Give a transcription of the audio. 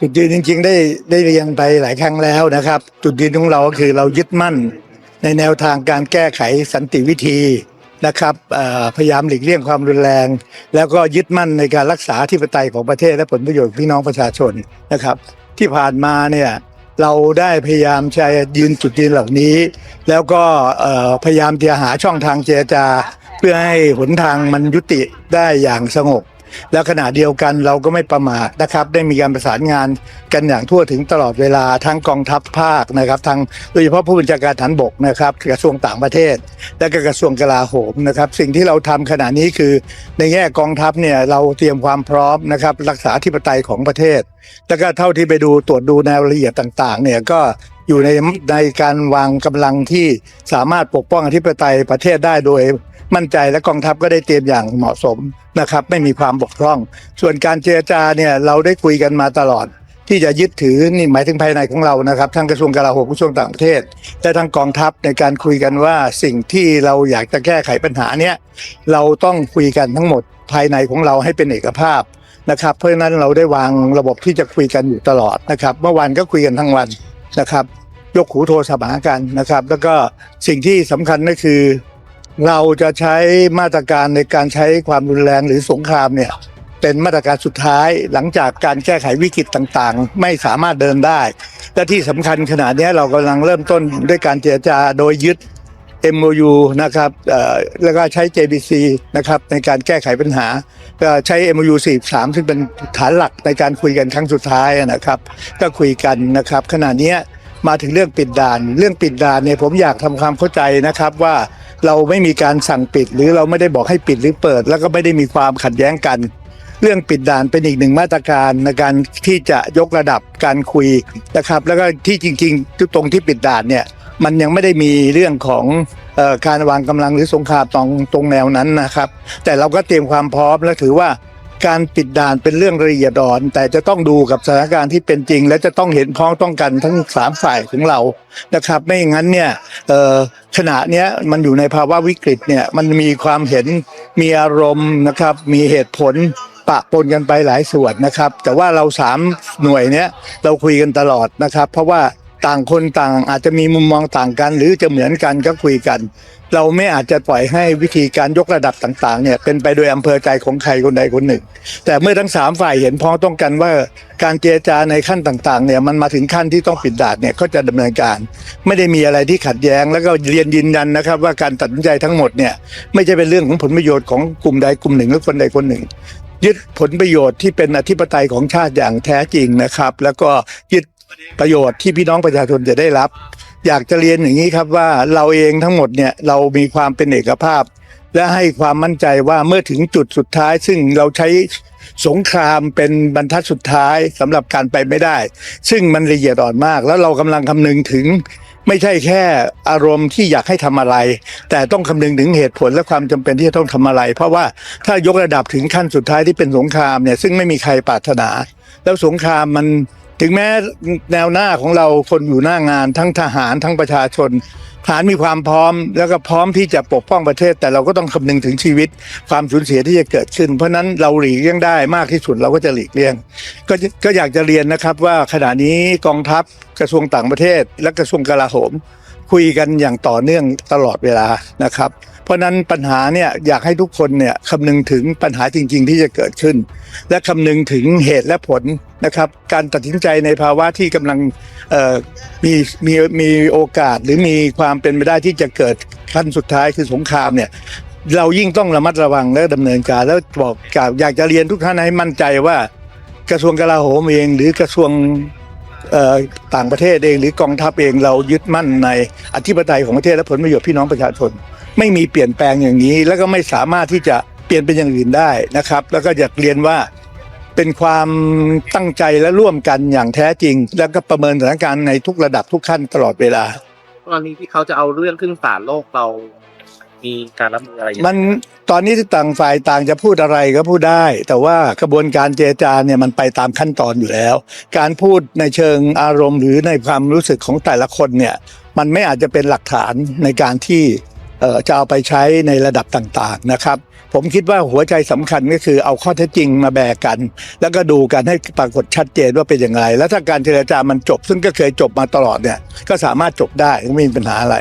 จุดยืนจริง ๆ ได้ได้เรียงไปหลายครั้งแล้วนะครับ จุดยืนของเราก็คือเรายึดมั่นในแนวทางการแก้ไขสันติวิธีนะครับพยายามหลีกเลี่ยงความรุนแรง แล้วก็ยึดมั่นในการรักษาที่ปไตยของประเทศและผลประโยชน์พี่น้องประชาชนนะครับ ที่ผ่านมาเนี่ยเราได้พยายามใช้ยืนจุดยืนเหล่านี้ แล้วก็พยายามจะหาช่องทางเจรจา เพื่อให้หนทางมันยุติได้อย่างสงบ แล้วขณะเดียวกันเราก็ไม่ประมาทนะครับได้มีการประสานงานกันอย่างทั่วถึงตลอดเวลาทั้งกองทัพภาคนะครับทั้งโดยเฉพาะผู้บัญชาการฐานบกนะครับกระทรวงต่างประเทศ และก็กระทรวงกลาโหมนะครับสิ่งที่เราทำขณะนี้คือในแง่กองทัพเนี่ยเราเตรียมความพร้อมนะครับรักษาธิปไตยของประเทศ แล้วก็เท่าที่ไปดูตรวจดูแนวละเอียดต่างๆเนี่ยก็อยู่ในในการวางกำลังที่สามารถปกป้องอธิปไตยประเทศได้โดย มั่นใจและกองทัพก็ได้เตรียมอย่างเหมาะสมนะครับ ไม่มีความบกพร่อง ส่วนการเจรจาเนี่ยเราได้คุยกันมาตลอด ที่จะยึดถือนี่หมายถึงภายในของเรานะครับทั้งกระทรวงกลาโหมกระทรวงต่างประเทศ และทั้งกองทัพในการคุยกันว่าสิ่งที่เราอยากจะแก้ไขปัญหาเนี้ยเราต้องคุยกันทั้งหมดภายในของเราให้เป็นเอกภาพนะครับเพราะฉะนั้นเราได้วางระบบที่จะคุยกันอยู่ตลอดนะครับเมื่อวานก็คุยกันทั้งวันนะครับ ยกหูโทรศัพท์หากันนะครับ แล้วก็สิ่งที่สำคัญก็คือ เราจะใช้มาตรการในการใช้ความรุนแรงหรือสงครามเนี่ยเป็นมาตรการสุดท้ายหลังจากการแก้ไขวิกฤตต่างๆ ไม่สามารถเดินได้ และที่สำคัญขณะนี้เรากำลังเริ่มต้นด้วยการเจรจาโดยยึด MOU นะครับแล้วก็ใช้ JBC นะครับในการแก้ไขปัญหาก็ใช้ MOU 43 ซึ่งเป็นฐานหลักในการคุยกันครั้งสุดท้ายนะครับ ก็คุยกันนะครับขณะนี้ มาถึงเรื่องปิดด่าน เรื่องปิดด่านเนี่ยผมอยากทำความเข้าใจนะครับว่าเราไม่มีการสั่งปิด หรือเราไม่ได้บอกให้ปิดหรือเปิด แล้วก็ไม่ได้มีความขัดแย้งกัน เรื่องปิดด่านเป็นอีกหนึ่งมาตรการในการที่จะยกระดับการคุยนะครับ แล้วก็ที่จริงๆตรงที่ปิดด่านเนี่ยมันยังไม่ได้มีเรื่องของการวางกำลังหรือสงครามตรงตรงแนวนั้นนะครับ แต่เราก็เตรียมความพร้อมและถือว่า การปิดด่านเป็นเรื่องละเอียดอ่อน แต่จะต้องดูกับสถานการณ์ที่เป็นจริง และจะต้องเห็นพ้องต้องกันทั้งสามฝ่ายของเรานะครับ ไม่อย่างนั้นเนี่ยขณะเนี้ยมันอยู่ในภาวะวิกฤตเนี่ยมันมีความเห็นมีอารมณ์นะครับ มีเหตุผลปะปนกันไปหลายส่วนนะครับ แต่ว่าเราสามหน่วยเนี้ยเราคุยกันตลอดนะครับ เพราะว่า ต่างคนต่างอาจจะมีมุมมองต่างกัน หรือจะเหมือนกันก็คุยกัน เราไม่อาจจะปล่อยให้วิธีการยกระดับต่างๆเนี่ยเป็นไปโดยอำเภอใจของใครคนใดคนหนึ่ง แต่เมื่อทั้งสามฝ่ายเห็นพ้องต้องกันว่าการเจรจาในขั้นต่างๆเนี่ยมันมาถึงขั้นที่ต้องปิดด่านเนี่ยก็จะดำเนินการ ไม่ได้มีอะไรที่ขัดแย้ง แล้วก็เรียนยืนยันนะครับ ว่าการตัดสินใจทั้งหมดเนี่ยไม่ใช่เป็นเรื่องของผลประโยชน์ของกลุ่มใดกลุ่มหนึ่งหรือคนใดคนหนึ่งยึดผลประโยชน์ที่เป็นอธิปไตยของชาติอย่างแท้จริงนะครับ แล้วก็ยึด ประโยชน์ที่พี่น้องประชาชนจะได้รับ อยากจะเรียนอย่างนี้ครับว่าเราเองทั้งหมดเนี่ยเรามีความเป็นเอกภาพ และให้ความมั่นใจว่าเมื่อถึงจุดสุดท้าย ซึ่งเราใช้สงครามเป็นบรรทัดสุดท้ายสำหรับการไปไม่ได้ ซึ่งมันละเอียดอ่อนมาก แล้วเรากำลังคำนึงถึงไม่ใช่แค่อารมณ์ที่อยากให้ทำอะไร แต่ต้องคำนึงถึงเหตุผลและความจำเป็นที่จะต้องทำอะไร เพราะว่าถ้ายกระดับถึงขั้นสุดท้ายที่เป็นสงครามเนี่ยซึ่งไม่มีใครปรารถนา แล้วสงครามมัน ถึงแม้แนวหน้าของเราคนอยู่หน้างาน ทั้งทหารทั้งประชาชนทหารมีความพร้อม แล้วก็พร้อมที่จะปกป้องประเทศ แต่เราก็ต้องคำนึงถึงชีวิตความสูญเสียที่จะเกิดขึ้น เพราะนั้นเราหลีกเลี่ยงได้มากที่สุดเราก็จะหลีกเลี่ยงกก็อยากจะเรียนนะครับว่าขณะนี้กองทัพกระทรวงต่างประเทศ และกระทรวงกลาโหม คุยกันอย่างต่อเนื่องตลอดเวลานะครับ เพราะนั้นปัญหาเนี่ยอยากให้ทุกคนเนี่ยคำนึงถึงปัญหาจริง ๆ ที่จะเกิดขึ้น และคำนึงถึงเหตุและผลนะครับ การตัดสินใจในภาวะที่กำลังมีมีมีโอกาสหรือมีความเป็นไปได้ที่จะเกิดขั้นสุดท้ายคือสงครามเนี่ยเรายิ่งต้องระมัดระวังและดำเนินการแล้วบอกกล่าวอยากจะเรียนทุกท่านให้มั่นใจว่า กระทรวงกลาโหมเอง หรือกระทรวงต่างประเทศเอง หรือกองทัพเองเรายึดมั่นในอธิปไตยของประเทศและผลประโยชน์พี่น้องประชาชน ไม่มีเปลี่ยนแปลงอย่างนี้ แล้วก็ไม่สามารถที่จะเปลี่ยนเป็นอย่างอื่นได้นะครับ แล้วก็อยากเรียนว่าเป็นความตั้งใจและร่วมกันอย่างแท้จริง แล้วก็ประเมินสถานการณ์ในทุกระดับทุกขั้นตลอดเวลากรณีที่เขาจะเอาเรื่องขึ้นศาลโลกเรา มีการรับมืออะไรอย่างมันตอนนี้ที่ต่างฝ่ายต่างจะพูดอะไรก็พูดได้ แต่ว่ากระบวนการเจรจาเนี่ยมันไปตามขั้นตอนอยู่แล้ว การพูดในเชิงอารมณ์หรือในความรู้สึกของแต่ละคนเนี่ย มันไม่อาจจะเป็นหลักฐานในการที่เอ่อ จะเอาไปใช้ในระดับต่างๆนะครับ ผมคิดว่าหัวใจสำคัญก็คือเอาข้อเท็จจริงมาแบกกัน แล้วก็ดูกันให้ปรากฏชัดเจนว่าเป็นอย่างไร แล้วถ้าการเจรจามันจบ ซึ่งก็เคยจบมาตลอดเนี่ยก็สามารถจบได้ไม่มีปัญหาอะไร